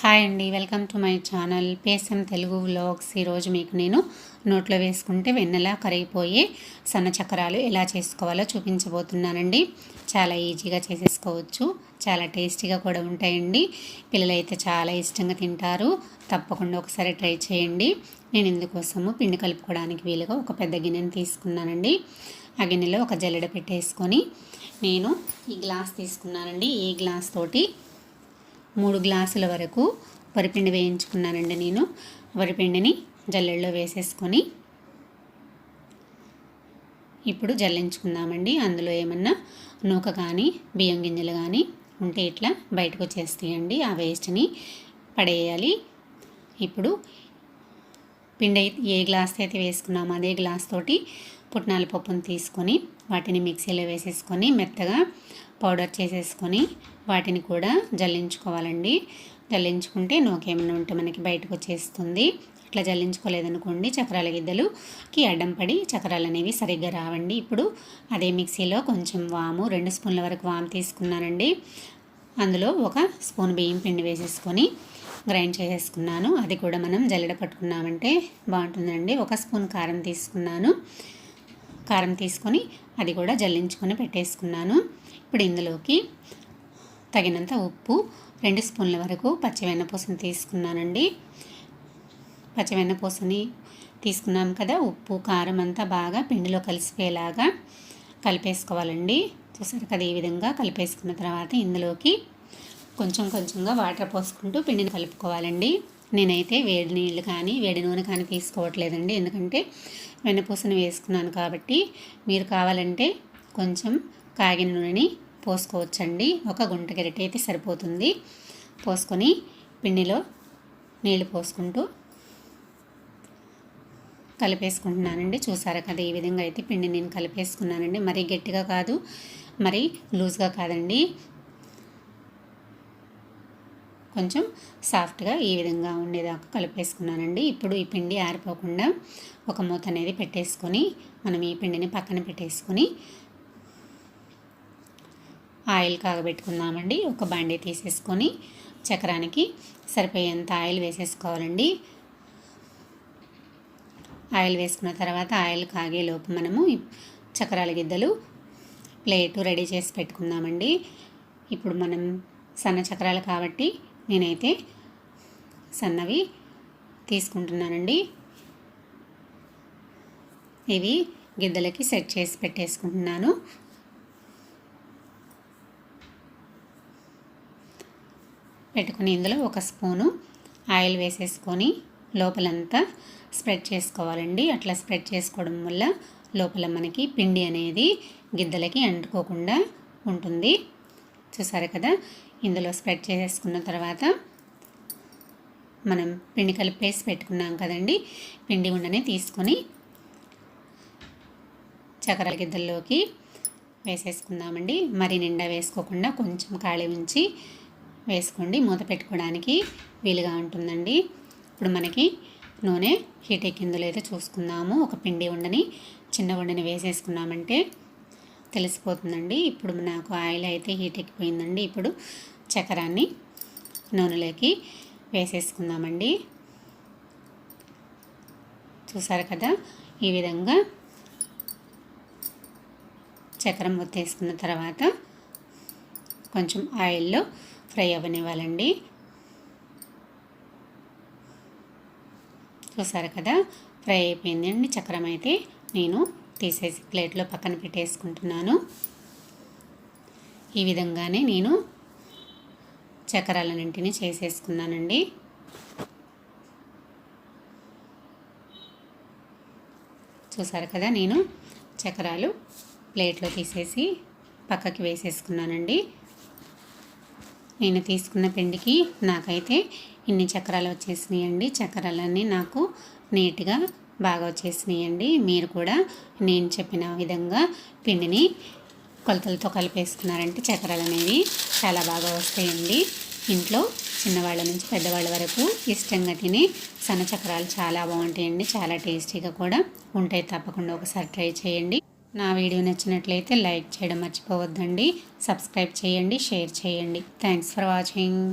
Hi అండి welcome to my channel పేసం Telugu vlogs. ఈరోజు మీకు నేను నోట్లో వేసుకుంటే వెన్నెలా కరిగిపోయి సన్న చక్రాలు ఎలా చేసుకోవాలో చూపించబోతున్నానండి. చాలా ఈజీగా చేసేసుకోవచ్చు చాలా టేస్టీగా కూడా ఉంటాయండి. పిల్లలైతే చాలా ఇష్టంగా తింటారు తప్పకుండా ఒకసారి ట్రై చేయండి. నేను ఇందుకోసము పిండి కలుపుకోవడానికి వీలుగా ఒక పెద్ద గిన్నెని తీసుకున్నానండి. ఆ గిన్నెలో ఒక జల్లెడ పెట్టేసుకొని నేను ఈ గ్లాస్ తీసుకున్నానండి. ఈ గ్లాస్ తోటి మూడు గ్లాసుల వరకు వరిపిండి వేయించుకున్నానండి నేను. వరిపిండిని జల్లెల్లో వేసేసుకొని ఇప్పుడు జల్లించుకుందామండి. అందులో ఏమన్నా నూక కానీ బియ్యం గింజలు కానీ ఉంటే ఇట్లా బయటకు వచ్చేస్తాయండి. ఆ వేస్ట్ని పడేయాలి. ఇప్పుడు పిండి ఏ గ్లాస్ అయితే వేసుకున్నామో అదే గ్లాస్ తోటి పుట్నాల పప్పును తీసుకొని వాటిని మిక్సీలో వేసేసుకొని మెత్తగా పౌడర్ చేసేసుకొని వాటిని కూడా జల్లించుకోవాలండి. జల్లించుకుంటే నోకేమైనా ఉంటే మనకి బయటకు వచ్చేస్తుంది. అట్లా జల్లించుకోలేదనుకోండి చక్రాల గిద్దలుకి అడ్డం పడి చక్రాలు అనేవి సరిగ్గా రావండి. ఇప్పుడు అదే మిక్సీలో కొంచెం వాము రెండు స్పూన్ల వరకు వాము తీసుకున్నానండి. అందులో ఒక స్పూన్ బియ్యం పిండి వేసేసుకొని గ్రైండ్ చేసేసుకున్నాను. అది కూడా మనం జల్లెడ పట్టుకున్నామంటే బాగుంటుందండి. ఒక స్పూన్ కారం తీసుకున్నాను. కారం తీసుకొని అది కూడా జల్లించుకొని పెట్టేసుకున్నాను. ఇప్పుడు ఇందులోకి తగినంత ఉప్పు రెండు స్పూన్ల వరకు పచ్చివెన్నపూసని తీసుకున్నానండి. పచ్చివెన్నపూసని తీసుకున్నాం కదా ఉప్పు కారం అంతా బాగా పిండిలో కలిసిపోయేలాగా కలిపేసుకోవాలండి. చూసారు కదా ఈ విధంగా కలిపేసుకున్న తర్వాత ఇందులోకి కొంచెం కొంచెంగా వాటర్ పోసుకుంటూ పిండిని కలుపుకోవాలండి. నేనైతే వేడి నీళ్ళు కానీ వేడి నూనె కానీ తీసుకోవట్లేదండి. ఎందుకంటే వెన్నపూసను వేసుకున్నాను కాబట్టి మీరు కావాలంటే కొంచెం కాగిన నూనెని పోసుకోవచ్చండి. ఒక గుంట గరిటె అయితే సరిపోతుంది. పోసుకొని పిండిలో నీళ్ళు పోసుకుంటూ కలిపేసుకుంటున్నానండి. చూసారా కదా ఈ విధంగా అయితే పిండి నేను కలిపేసుకున్నానండి. మరీ గట్టిగా కాదు మరీ లూజ్గా కాదండి. కొంచెం సాఫ్ట్గా ఈ విధంగా ఉండేదాకా కలిపేసుకున్నానండి. ఇప్పుడు ఈ పిండి ఆరిపోకుండా ఒక మూత అనేది పెట్టేసుకొని మనం ఈ పిండిని పక్కన పెట్టేసుకొని ఆయిల్ కాగబెట్టుకుందామండి. ఒక బండి తీసేసుకొని చక్రానికి సరిపోయేంత ఆయిల్ వేసేసుకోవాలండి. ఆయిల్ వేసుకున్న తర్వాత ఆయిల్ కాగేలోపు మనము చక్రాల గిద్దలు ప్లేటు రెడీ చేసి పెట్టుకుందామండి. ఇప్పుడు మనం సన్న చక్రాలు కాబట్టి నేనైతే సన్నవి తీసుకుంటున్నానండి. ఇవి గిద్దలకి సెట్ చేసి పెట్టేసుకుంటున్నాను. పెట్టుకుని ఇందులో ఒక స్పూను ఆయిల్ వేసేసుకొని లోపలంతా స్ప్రెడ్ చేసుకోవాలండి. అట్లా స్ప్రెడ్ చేసుకోవడం వల్ల లోపల మనకి పిండి అనేది గిద్దలకి అంటుకోకుండా ఉంటుంది. చూసారు కదా? ఇందులో స్ప్రెడ్ చేసేసుకున్న తర్వాత మనం పిండి కలిపేసి పెట్టుకున్నాం కదండి. పిండి ఉండని తీసుకొని చక్రాల గిద్దల్లోకి వేసేసుకుందామండి. మరి నిండా వేసుకోకుండా కొంచెం ఖాళీ ఉంచి వేసుకోండి. మూత పెట్టుకోవడానికి వీలుగా ఉంటుందండి. ఇప్పుడు మనకి నూనె హీట్ ఎక్కిందులో అయితే చూసుకుందాము. ఒక పిండి ఉండని చిన్న ఉండని వేసేసుకున్నామంటే తెలిసిపోతుందండి ఇప్పుడు నాకు ఆయిల్ అయితే హీట్ ఎక్కిపోయిందండి. ఇప్పుడు చక్రాన్ని నూనెలోకి వేసేసుకుందామండి. చూసారు కదా ఈ విధంగా చక్రం ఒత్తేసుకున్న తర్వాత కొంచెం ఆయిల్లో ఫ్రై అవ్వనివ్వాలండి. చూసారు కదా ఫ్రై అయిపోయిందండి చక్రం అయితే. నేను తీసేసి ప్లేట్లో పక్కన పెట్టేసుకుంటున్నాను. ఈ విధంగానే నేను చక్రాలన్నింటినీ చేసేసుకున్నానండి. చూసారు కదా నేను చక్రాలు ప్లేట్లో తీసేసి పక్కకి వేసేసుకున్నానండి. నేను తీసుకున్న పిండికి నాకైతే ఇన్ని చక్రాలు వచ్చేసినాయండి. చక్రాలన్నీ నాకు నీట్గా బాగా వచ్చేసినాయండి మీరు కూడా నేను చెప్పిన విధంగా పిండిని కొలతలతో కలిపేసుకున్నారంటే చక్రాలు అనేవి చాలా బాగా వస్తాయండి. ఇంట్లో చిన్నవాళ్ళ నుంచి పెద్దవాళ్ళ వరకు ఇష్టంగా తిని సన్న చక్రాలు చాలా బాగుంటాయండి. చాలా టేస్టీగా కూడా ఉంటాయి. తప్పకుండా ఒకసారి ట్రై చేయండి. నా వీడియో నచ్చినట్లయితే లైక్ చేయడం మర్చిపోవద్దండి. సబ్స్క్రైబ్ చేయండి షేర్ చేయండి. Thanks for watching.